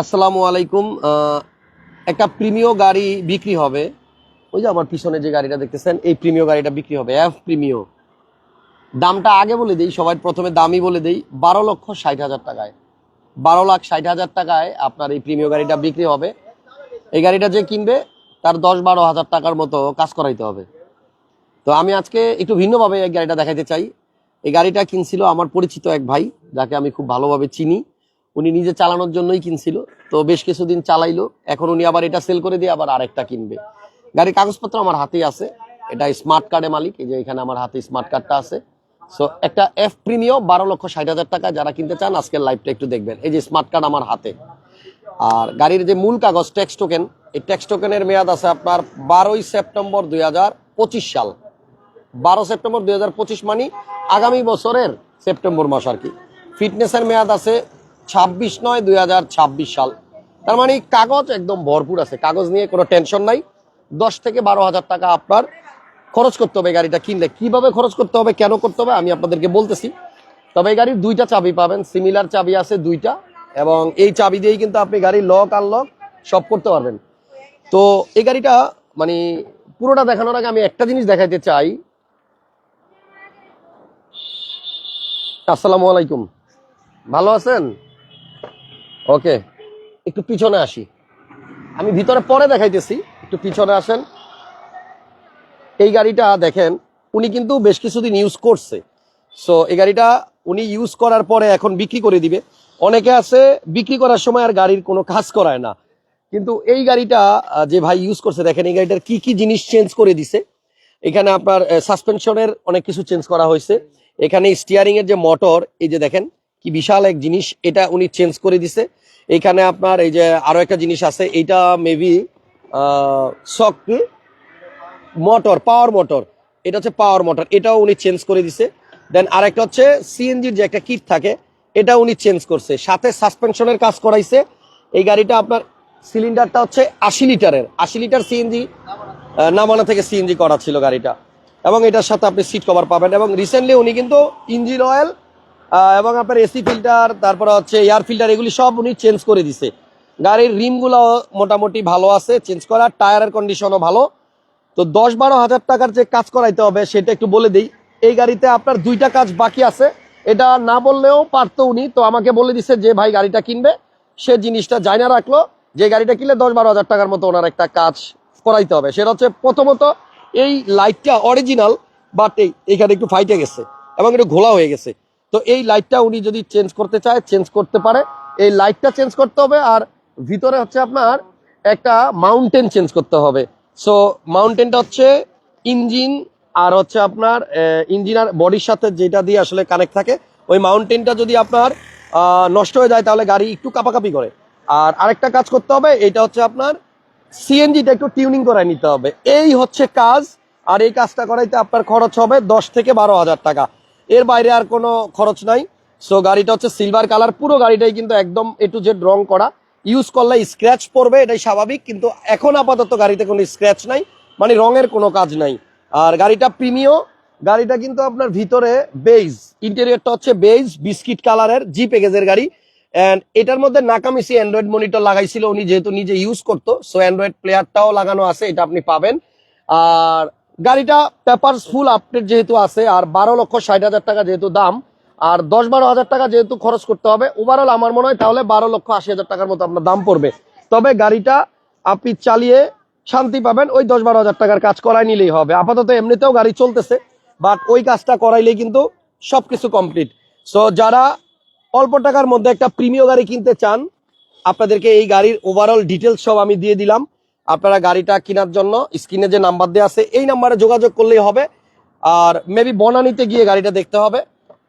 আসসালামু আলাইকুম একটা প্রিমিয় গাড়ি বিক্রি হবে। ওই যে আমার পিছনে যে গাড়িটা দেখতেছেন, এই প্রিমিয় গাড়িটা বিক্রি হবে, এফ প্রিমিয় দামটা আগে বলে দেই সবাই প্রথমে দামই বলে দেই, বারো লক্ষ ষাট হাজার টাকায়। বারো লাখ ষাট হাজার টাকায় আপনার এই প্রিমিয় গাড়িটা বিক্রি হবে। এই গাড়িটা যে কিনবে, তার দশ বারো হাজার টাকার মতো কাজ করাইতে হবে। তো আমি আজকে একটু ভিন্নভাবে এই গাড়িটা দেখাইতে চাই। এই গাড়িটা কিনছিল আমার পরিচিত এক ভাই, যাকে আমি খুব ভালোভাবে চিনি। উনি নিজে চালানোর জন্যই কিনছিল, তো বেশ কিছুদিন চালাইলো। এখন উনি আবার এটা সেল করে দিয়ে আবার আরেকটা কিনবে। গাড়ির কাগজপত্র আমার হাতেই আছে। এটা স্মার্ট কার্ডে মালিক, এই যে এখানে আমার হাতে স্মার্ট কার্ডটা আছে। সো একটা এফ প্রিমিয়াম বারো লক্ষ ষাট হাজার টাকা, যারা কিনতে চান আজকের লাইভটা একটু দেখবেন। এই যে স্মার্ট কার্ড আমার হাতে। আর গাড়ির যে মূল কাগজ ট্যাক্স টোকেন এই ট্যাক্স টোকেনের মেয়াদ আছে আপনার বারোই সেপ্টেম্বর দুই সাল। বারো সেপ্টেম্বর দুই মানে আগামী বছরের সেপ্টেম্বর মাস আর কি। ফিটনেসের মেয়াদ আছে ছাব্বিশ নয়, দুই হাজার ছাব্বিশ সাল। তার মানে কাগজ একদম ভরপুর আছে। কাগজ নিয়ে কোনো টেনশন নাই। দশ থেকে বারো হাজার টাকা আপনার খরচ করতে হবে গাড়িটা কিনলে। কীভাবে খরচ করতে হবে, কেন করতে হবে, আমি আপনাদেরকে বলতেছি। তবে এই গাড়ির দুইটা চাবি পাবেন। সিমিলার চাবি আছে দুইটা এবং এই চাবি দিয়েই কিন্তু আপনি গাড়ি লক, আনলক সব করতে পারবেন। তো এই গাড়িটা মানে পুরোটা দেখানোর আগে আমি একটা জিনিস দেখাইতে চাই। আসসালামু আলাইকুম। ভালো আছেন? ওকে, একটু পিছনে আসি। আমি ভিতরে পরে দেখাইতেছি, একটু পিছনে আসেন। এই গাড়িটা দেখেন, উনি কিন্তু বেশ কিছুদিন ইউজ করছে। সো এই গাড়িটা উনি ইউজ করার পরে এখন বিক্রি করে দিবে। অনেকে আছে, বিক্রি করার সময় আর গাড়ির কোনো কাজ করায় না। কিন্তু এই গাড়িটা যে ভাই ইউজ করছে, দেখেন এই গাড়িটার কি কি জিনিস চেঞ্জ করে দিছে। এখানে আপনার সাসপেনশনের অনেক কিছু চেঞ্জ করা হয়েছে। এখানে স্টিয়ারিং এর যে মোটর এই যে দেখেন কি বিশাল এক জিনিস, এটা উনি চেঞ্জ করে দিছে। এখানে আপনার এই যে আরও একটা জিনিস আছে এটা মেবি সক কি? মোটর পাওয়ার মোটর এটা হচ্ছে পাওয়ার মোটর এটাও উনি চেঞ্জ করে দিছে। দেন আরেকটা হচ্ছে সিএনজির যে একটা কিট থাকে এটা উনি চেঞ্জ করছে। সাথে সাসপেনশনের কাজ করাইছে। এই গাড়িটা আপনার সিলিন্ডারটা হচ্ছে আশি লিটারের। আশি লিটার সিএনজি নামানো থেকে সিএনজি করা ছিল গাড়িটা। এবং এটার সাথে আপনি সিট কভার পাবেন। এবং রিসেন্টলি উনি কিন্তু ইঞ্জিন অয়েল এবং আপনার এসি ফিল্টার, তারপরে হচ্ছে এয়ার ফিল্টার এগুলি সব উনি চেঞ্জ করে দিছে। গাড়ির রিমগুলো মোটামুটি ভালো আছে চেঞ্জ করা টায়ারের কন্ডিশনও ভালো। তো দশ বারো হাজার টাকার যে কাজ করাইতে হবে, সেটা একটু বলে দিই। এই গাড়িতে আপনার দুইটা কাজ বাকি আছে। এটা না বললেও পারতো উনি, তো আমাকে বলে দিছে যে, ভাই, গাড়িটা কিনবে। সে জিনিসটা জানা রাখল। যে গাড়িটা কিনলে দশ বারো হাজার টাকার মতো ওনার একটা কাজ করাইতে হবে। সেটা হচ্ছে প্রথমত, এই লাইটটা অরিজিনাল বাট এই, এখানে একটু ফাইটে গেছে এবং একটু ঘোলা হয়ে গেছে। তো এই লাইটটা উনি যদি চেঞ্জ করতে চায় চেঞ্জ করতে পারে। এই লাইটটা চেঞ্জ করতে হবে আর ভিতরে হচ্ছে আপনার একটা মাউন্টেন চেঞ্জ করতে হবে। সো মাউন্টেনটা হচ্ছে ইঞ্জিন আর হচ্ছে আপনার ইঞ্জিন আর বডির সাথে যেটা দিয়ে আসলে কানেক্ট থাকে, ওই মাউন্টেনটা যদি আপনার নষ্ট হয়ে যায় তাহলে গাড়ি একটু কাপাকাপি করে। আর আরেকটা কাজ করতে হবে, এটা হচ্ছে আপনার সিএনজিটা একটু টিউনিং করায় নিতে হবে। এই হচ্ছে কাজ, আর এই কাজটা করাইতে আপনার খরচ হবে দশ থেকে বারো হাজার টাকা। এর বাইরে আর কোনো খরচ নাই। সো গাড়িটা হচ্ছে সিলভার কালার পুরো গাড়িটাই কিন্তু একদম এ টু জেড রং করা। ইউজ করলে স্ক্র্যাচ পড়বে, এটাই স্বাভাবিক, কিন্তু এখন আপাতত গাড়িতে কোনো স্ক্র্যাচ নাই মানে রঙের কোনো কাজ নাই। আর গাড়িটা প্রিমিয় গাড়িটা কিন্তু আপনার ভিতরে বেজ ইন্টেরিয়রটা হচ্ছে বেজ বিস্কিট কালারের জি প্যাকেজের গাড়ি। অ্যান্ড এটার মধ্যে নাকামিসি অ্যান্ড্রয়েড মনিটর লাগাইছিল, উনি যেহেতু নিজে ইউজ করতো সো অ্যান্ড্রয়েড প্লেয়ারটাও লাগানো আছে, এটা আপনি পাবেন। আর গাড়িটা পেপারস ফুল আপডেট যেহেতু আছে, আর বারো লক্ষ ষাট হাজার টাকা যেহেতু দাম, আর দশ বারো হাজার টাকা যেহেতু খরচ করতে হবে ওভারঅল আমার মনে হয় তাহলে বারো লক্ষ আশি হাজার টাকার মতো আপনার দাম পড়বে। তবে গাড়িটা আপনি চালিয়ে শান্তি পাবেন, ওই দশ বারো হাজার টাকার কাজ করাই নিলেই হবে। আপাতত এমনিতেও গাড়ি চলতেছে বাট ওই কাজটা করাইলেই কিন্তু সবকিছু কমপ্লিট সো যারা অল্প টাকার মধ্যে একটা প্রিমিয় গাড়ি কিনতে চান, আপনাদেরকে এই গাড়ির ওভারঅল ডিটেলস সব আমি দিয়ে দিলাম। আপনারা গাড়িটা কেনার জন্য স্ক্রিনে যে নাম্বার দেওয়া আছে, এই নাম্বারে যোগাযোগ করলেই হবে। আর মেবি বনানিতে গিয়ে গাড়িটা দেখতে হবে।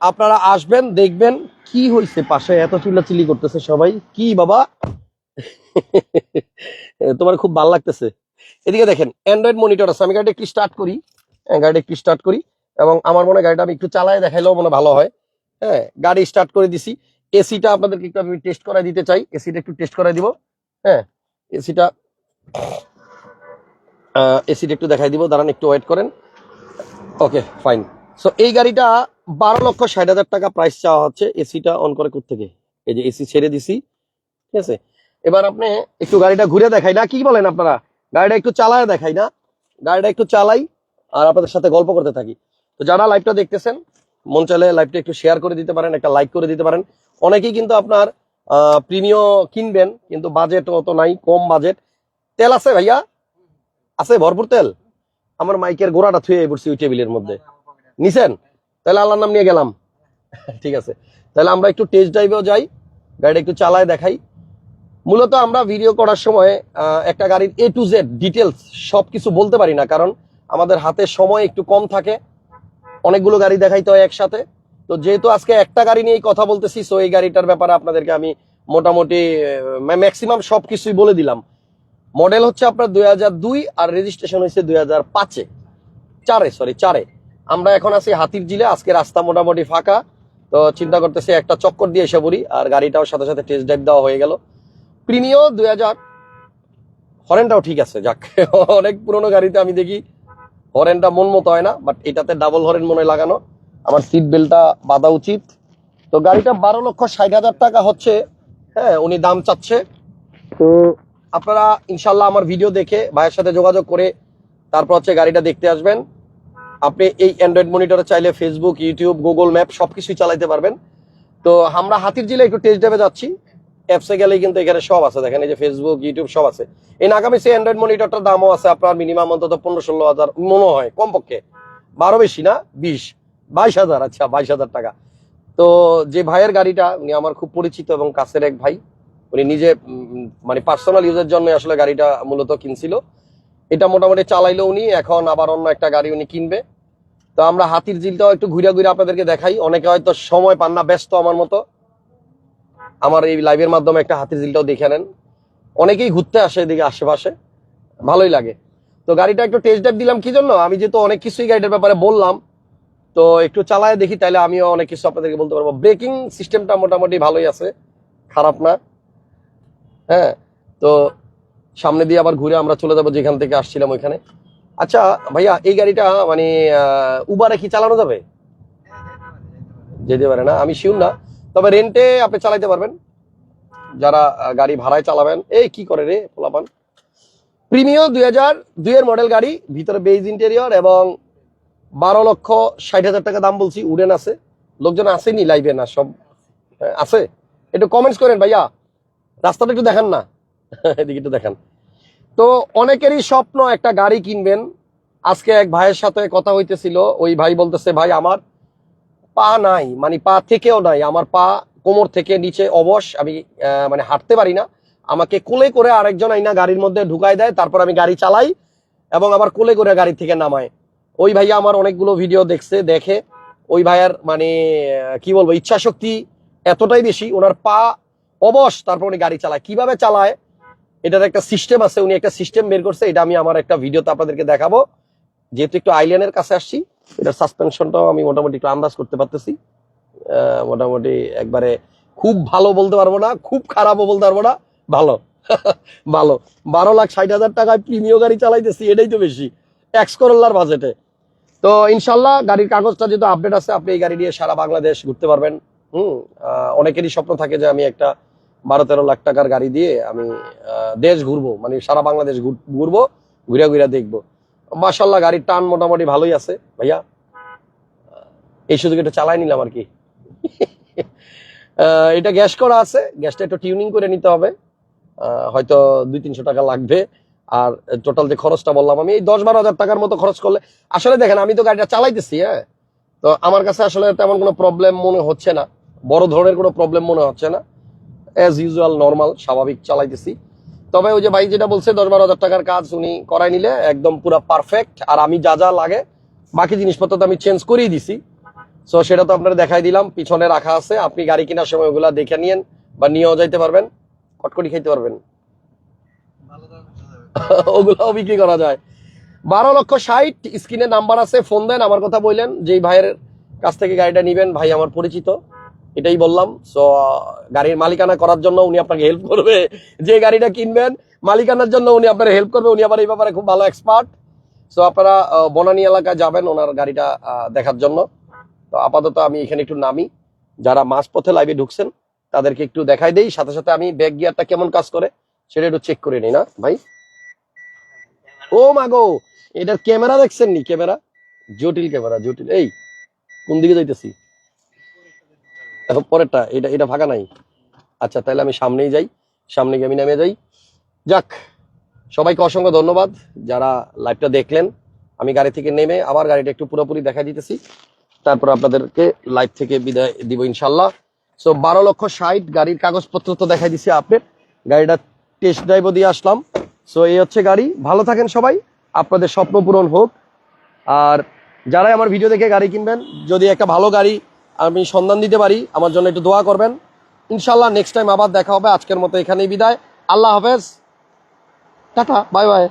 আপনারা আসবেন, দেখবেন কি হয়েছে পাশে, এত চিল্লাচিল্লি করতেছে সবাই। কি বাবা? তোমার খুব ভালো লাগতেছে। এদিকে দেখেন অ্যান্ড্রয়েড মনিটর আছে। আমি গাড়িটা একটু স্টার্ট করি। হ্যাঁ গাড়িটা একটু স্টার্ট করি। এবং আমার মনে গাড়িটা আমি একটু চালায় দেখাইলেও মনে ভালো হয়। হ্যাঁ গাড়ি স্টার্ট করে দিছি। এসিটা আপনাদেরকে একটু আমি টেস্ট করাই দিতে চাই। এসিটা একটু টেস্ট করাই দিব। হ্যাঁ এসিটা এসিটা একটু দেখাই দিব। দাঁড়ান, একটু ওয়েট করেন। ওকে ফাইন সো এই গাড়িটা বারো লক্ষ ষাট হাজার টাকা প্রাইস চাওয়া হচ্ছে। এসিটা অন করে থেকে এই যে এসি ছেড়ে দিছি। ঠিক আছে? এবার আপনি একটু গাড়িটা ঘুরে দেখাই না। কি বলেন আপনারা? গাড়িটা একটু চালায় দেখাই না। গাড়িটা একটু চালাই আর আপনাদের সাথে গল্প করতে থাকি। তো যারা লাইভটা দেখতেছেন, মন চাইলে লাইভটা একটু শেয়ার করে দিতে পারেন, একটা লাইক করে দিতে পারেন। অনেকেই কিন্তু আপনার প্রিমিয় কিনবেন, কিন্তু বাজেট অত নাই, কম বাজেট তেল আছে ভাইয়া? আছে, ভরপুর তেল? আমার মাইকের গোড়াটা থুয়ে পড়ছি ওই টেবিলের মধ্যে। নিছেন? তাহলে আল্লাহর নাম নিয়ে গেলাম। ঠিক আছে। তাহলে আমরা একটু টেস্ট ড্রাইভেও যাই, গাড়িটা একটু চালায় দেখাই। মূলত আমরা ভিডিও করার সময় একটা গাড়ির এ টু জেড ডিটেলস সব কিছু বলতে পারি না, কারণ আমাদের হাতে সময় একটু কম থাকে। অনেকগুলো গাড়ি দেখাইতে হয় একসাথে। তো যেহেতু আজকে একটা গাড়ি নিয়েই কথা বলতেছি সো এই গাড়িটার ব্যাপারে আপনাদেরকে আমি মোটামুটি ম্যাক্সিমাম সব কিছুই বলে দিলাম। মডেল হচ্ছে আপনার দুই হাজার দুই আর রেজিস্ট্রেশন হয়েছে দুই হাজার পাঁচে। চারে সরি চারে। আমরা এখন আছি হাতির জিলে আজকে রাস্তা মোটামুটি ফাঁকা। তো চিন্তা করতেছি একটা চক্কর দিয়ে এসে পড়ি, আর গাড়িটাও সাথে সাথে টেস্ট ড্রাইভ দেওয়া হয়ে গেল। প্রিমিও দুই হাজার, হরেনটাও ঠিক আছে, যাক। অনেক পুরনো গাড়িতে আমি দেখি, হরেনটা মন মতো হয় না বাট এটাতে ডাবল হরেন মনে লাগানো। আমার সিট বেল্টটা বাঁধা উচিত। তো গাড়িটা বারো লক্ষ ষাট হাজার টাকা হচ্ছে হ্যাঁ উনি দাম চাচ্ছে। তো আপনারা ইনশাল্লাহ আমার ভিডিও দেখে ভাইয়ের সাথে যোগাযোগ করে তারপর হচ্ছে গাড়িটা দেখতে আসবেন। আপনি এই অ্যান্ড্রয়েড মনিটরে চাইলে ফেসবুক ইউটিউব গুগল ম্যাপ সবকিছুই চালাইতে পারবেন। তো আমরা হাতির জিলে একটু টেস্ট ড্রাইভে যাচ্ছি। অ্যাপসে গেলেই কিন্তু এখানে সব আছে। দেখেন এই যে ফেসবুক ইউটিউব সব আছে। এই নাগামী সেই অ্যান্ড্রয়েড মনিটরটার দামও আছে আপনার মিনিমাম অন্তত পনেরো ষোলো হাজার। মনে হয়, কমপক্ষে। বারো বেশি না, বিশ। বাইশ হাজার আচ্ছা বাইশ হাজার টাকা। তো যে ভাইয়ের গাড়িটা, উনি আমার খুব পরিচিত এবং কাছের এক ভাই। উনি নিজে মানে পার্সোনাল ইউজের জন্য আসলে গাড়িটা মূলত কিনছিল। এটা মোটামুটি চালাইলো উনি, এখন আবার অন্য একটা গাড়ি উনি কিনবে। তো আমরা হাতির ঝিলটাও একটু ঘুরে ঘুরে আপনাদেরকে দেখাই। অনেকে হয়তো সময় পান না, ব্যস্ত আমার মতো। আমার এই লাইভের মাধ্যমে একটা হাতির ঝিলটাও দেখে নেন। অনেকেই ঘুরতে আসে এদিকে আশেপাশে। ভালোই লাগে। তো গাড়িটা একটু টেস্ট ড্রাইভ দিলাম। কি জন্য? আমি যেহেতু অনেক কিছুই গাড়িটার ব্যাপারে বললাম, তো একটু চালায় দেখি তাহলে আমিও অনেক কিছু আপনাদেরকে বলতে পারব। ব্রেকিং সিস্টেমটা মোটামুটি ভালোই আছে। খারাপ না। হ্যাঁ তো সামনে দিয়ে আবার ঘুরে আমরা চলে যাব যেখান থেকে আসছিলাম ওইখানে। আচ্ছা ভাইয়া, এই গাড়িটা মানে উবারে কি চালানো যাবে? যেতে পারে না, আমি শিউর না। তবে রেন্টে আপনি চালাইতে পারবেন। যারা গাড়ি ভাড়ায় চালাবেন, এই কি করে রে পোলাপান? প্রিমিয়াম দুই হাজার দুইয়ের মডেল গাড়ি, ভিতরে বেজ ইন্টেরিয়র এবং বারো লক্ষ ষাট হাজার টাকা দাম বলছি, উডেন আছে। লোকজন আসেনি লাইভে না, সব আছে। একটু কমেন্টস করেন ভাইয়া। রাস্তাটা একটু দেখান না। এদিকে একটু দেখান। তো অনেকেরই স্বপ্ন একটা গাড়ি কিনবেন। আজকে এক ভাইয়ের সাথে কথা হইতেছিল। ওই ভাই বলতেছে, ভাই, আমার পা নাই। মানে পা থেকেও নাই। আমার পা কোমর থেকে নিচে অবশ। আমি মানে হাঁটতে পারি না। আমাকে কোলে করে আরেকজন আইনা গাড়ির মধ্যে ঢুকাই দেয়। তারপর আমি গাড়ি চালাই এবং আবার কোলে করে গাড়ি থেকে নামায়। ওই ভাইয়া আমার অনেকগুলো ভিডিও দেখছে, দেখে। ওই ভাইয়ার মানে কি বলব ইচ্ছা শক্তি এতটাই বেশি। ওনার পা অবশ, তারপর উনি গাড়ি চালায়। কীভাবে চালায়? এটার একটা সিস্টেম আছে, উনি একটা সিস্টেম বের করছে, এটা আমি আমার একটা ভিডিওতে আপনাদেরকে দেখাবো। যেহেতু একটু আইল্যান্ডের কাছে আসছি, এটার সাসপেনশনটাও আমি মোটামুটি একটু আন্দাজ করতে পারতেছি। মোটামুটি একবারে খুব ভালো বলতে পারব না, খুব খারাপও বলতে পারব না, ভালো। ভালো। বারো লাখ ষাট হাজার টাকায় প্রিমিয় গাড়ি চালাইতেছি, এটাই তো বেশি। এক্স করোলার বাজেটে তো ইনশাল্লাহ গাড়ির কাগজটা যেহেতু আপডেট আছে, আপনি এই গাড়ি নিয়ে সারা বাংলাদেশ ঘুরতে পারবেন। হুম অনেকেরই স্বপ্ন থাকে যে আমি একটা বারো তেরো লাখ টাকার গাড়ি দিয়ে আমি দেশ ঘুরবো মানে সারা বাংলাদেশ ঘুরবো, ঘুরে ঘুরে দেখব। মাসাল্লাহ গাড়ির টান মোটামুটি ভালোই আছে, ভাইয়া। এই সুযোগ এটা চালাই নিলাম আর কি। এটা গ্যাস করা আছে, গ্যাসটা একটু টিউনিং করে নিতে হবে। হয়তো দুই তিনশো টাকা লাগবে। আর টোটাল যে খরচটা বললাম আমি, এই দশ বারো হাজার টাকার মতো খরচ করলে, আসলে দেখেন, আমি তো গাড়িটা চালাইতেছি হ্যাঁ? তো আমার কাছে আসলে তেমন কোনো প্রবলেম মনে হচ্ছে না। বড় ধরনের কোনো প্রবলেম মনে হচ্ছে না। অ্যাজ ইউজুয়াল নর্মাল স্বাভাবিক চালাইতেছি। তবে ওই যে ভাই যেটা বলছে, দশ বারো হাজার টাকার কাজ উনি করাই নিলে একদম পুরো পারফেক্ট আর আমি যা যা লাগে, বাকি জিনিসপত্র তো আমি চেঞ্জ করেই দিছি। সো সেটা তো আপনারা দেখাই দিলাম। পিছনে রাখা আছে। আপনি গাড়ি কেনার সময় ওগুলো দেখে নিয়েন বা নিয়েও যাইতে পারবেন। কটকটি খাইতে পারবেন। ওগুলাও বিক্রি করা যায়। বারো লক্ষ ষাট, স্ক্রিনে নাম্বার আছে, ফোন দেন, আমার কথা বললেন। যেই ভাইয়ের কাছ থেকে গাড়িটা নিবেন, ভাই আমার পরিচিত। এটাই বললাম। সো গাড়ির মালিকানা করার জন্য উনি আপনাকে হেল্প করবে। যে গাড়িটা কিনবেন, মালিকানার জন্য উনি আপনার হেল্প করবে। উনি আবার এই ব্যাপারে খুব ভালো এক্সপার্ট সো আপনারা বনানী এলাকায় যাবেন ওনার গাড়িটা দেখার জন্য। তো আপাতত আমি এখানে একটু নামি। যারা মাঝপথে লাইভে ঢুকছেন, তাদেরকে একটু দেখাই দেই। সাথে সাথে আমি ব্যাক গিয়ারটা কেমন কাজ করে, সেটা একটু চেক করে নিই না, ভাই? ও মাগো এটার ক্যামেরা দেখছেন নি? ক্যামেরা জটিল ক্যামেরা জটিল। এই, কোন দিকে যাইতেছি? এখন পরেরটা, এটা এটা ফাঁকা নাই। আচ্ছা তাহলে আমি সামনেই যাই, সামনে গিয়ে আমি নেমে যাই যাক, সবাইকে অসংখ্য ধন্যবাদ যারা লাইভটা দেখলেন। আমি গাড়ি থেকে নেমে আবার গাড়িটা একটু পুরোপুরি দেখা দিতেছি। তারপর আপনাদেরকে লাইভ থেকে বিদায় দিব ইনশাল্লাহ সো বারো লক্ষ ষাট গাড়ির কাগজপত্র তো দেখাই দিছি আপডেট। গাড়িটা টেস্ট ড্রাইভও দিয়ে আসলাম। সো এই হচ্ছে গাড়ি। ভালো থাকেন সবাই। আপনাদের স্বপ্ন পূরণ হোক। আর যারাই আমার ভিডিও দেখে গাড়ি কিনবেন, যদি একটা ভালো গাড়ি আমি সন্ধান দিতে পারি। আমার জন্য একটু দোয়া করবেন। ইনশাল্লাহ নেক্সট টাইম আবার দেখা হবে। আজকের মতো এখানেই বিদায়। আল্লাহ হাফেজ। Tata, bye bye.